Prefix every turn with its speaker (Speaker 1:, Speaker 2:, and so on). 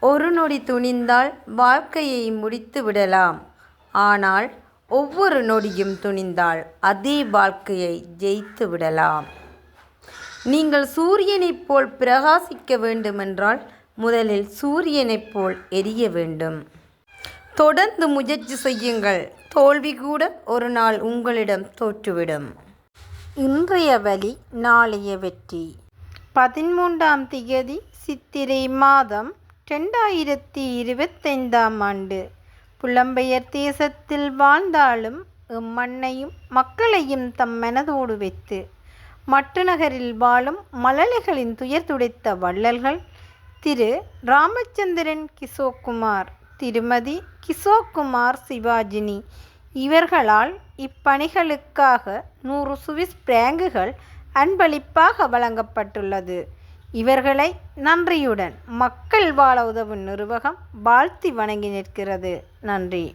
Speaker 1: ஒரு நொடி துணிந்தால் வாழ்க்கையை முடித்து விடலாம். ஆனால் ஒவ்வொரு நொடியும் துணிந்தால் அதே வாழ்க்கையை ஜெயித்து விடலாம். நீங்கள் சூரியனைப் போல் பிரகாசிக்க வேண்டுமென்றால் முதலில் சூரியனைப் போல் எரிய வேண்டும். தொடர்ந்து முயற்சி செய்யுங்கள். தோல்வி கூட ஒரு நாள் உங்களிடம் தோற்றுவிடும். இன்றைய வழி நாளைய வெற்றி. பதிமூன்றாம் திகதி சித்திரை மாதம் ரெண்டாயிரத்தி இருபத்தைந்தாம் ஆண்டு புலம்பெயர் தேசத்தில் வாழ்ந்தாலும் இம்மண்ணையும் மக்களையும் தம் மனதோடு வைத்து மட்டு நகரில் வாழும் மலலைகளின் துயர் துடைத்த வள்ளல்கள் திரு. ராமச்சந்திரன் கிஷோக்குமார் திருமதி கிஷோக்குமார் சிவாஜினி இவர்களால் இப்பணிகளுக்காக நூறு சுவிஸ் பிராங்குகள் அன்பளிப்பாக வழங்கப்பட்டுள்ளது. இவர்களை நன்றியுடன் மக்கள் வாழ உதவும் நிறுவகம் வாழ்த்தி வணங்கி நிற்கிறது. நன்றி.